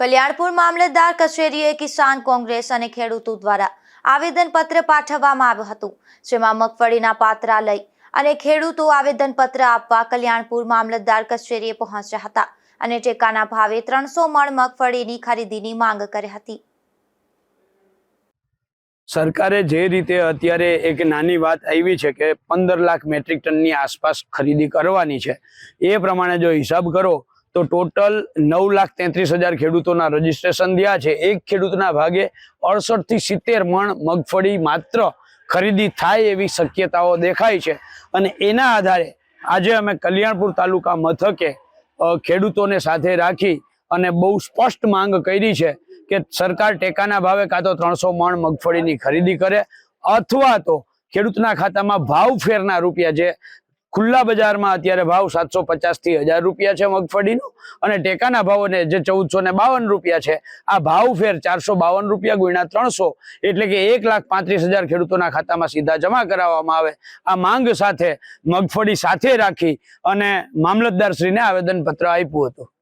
કલ્યાણપુર મામલતદાર કચેરીએ કિસાન કોંગ્રેસ અને ખેડૂતો દ્વારા આવેદનપત્ર પાઠવવામાં આવ્યું હતું, જેમાં મગફળીના પાત્રા લઈ અને ખેડૂતો આવેદનપત્ર આપવા કલ્યાણપુર મામલતદાર કચેરીએ પહોંચ્યા હતા અને ટેકાના ભાવે ત્રણસો મણ મગફળીની ખરીદીની માંગ કરી હતી. સરકારે જે રીતે અત્યારે એક નાની વાત આવી છે કે પંદર લાખ મેટ્રિક ટનની આસપાસ ખરીદી કરવાની છે, એ પ્રમાણે જો હિસાબ કરો તો ટોટલ નવ લાખ તેત્રીસ હજાર ખેડૂતોના રજીસ્ટ્રેશન થયા છે. એક ખેડૂતના ભાગે અડસઠથી સિત્તેર મણ મગફળી માત્ર ખરીદી થાય એવી શક્યતાઓ દેખાય છે. અને એના આધારે આજે અમે કલ્યાણપુર તાલુકા મથકે ખેડૂતોને સાથે રાખી અને બહુ સ્પષ્ટ માંગ કરી છે કે સરકાર ટેકાના ભાવે કાં તો ત્રણસો મણ મગફળીની ખરીદી કરે અથવા તો ખેડૂતના ખાતામાં ભાવ ફેરના રૂપિયા જે ખુલ્લા બજારમાં અત્યારે ભાવ સાતસો પચાસથી હજાર રૂપિયા છે મગફળીનો અને ટેકાના ભાવને જે ચૌદસો ને બાવન રૂપિયા છે, આ ભાવ ફેર ચારસો બાવન રૂપિયા ગુણ્યા ત્રણસો એટલે કે એક લાખ પાંત્રીસ હજાર ખેડૂતોના ખાતામાં સીધા જમા કરાવવામાં આવે. આ માંગ સાથે મગફળી સાથે રાખી અને મામલતદારશ્રીને આવેદનપત્ર આપ્યું હતું.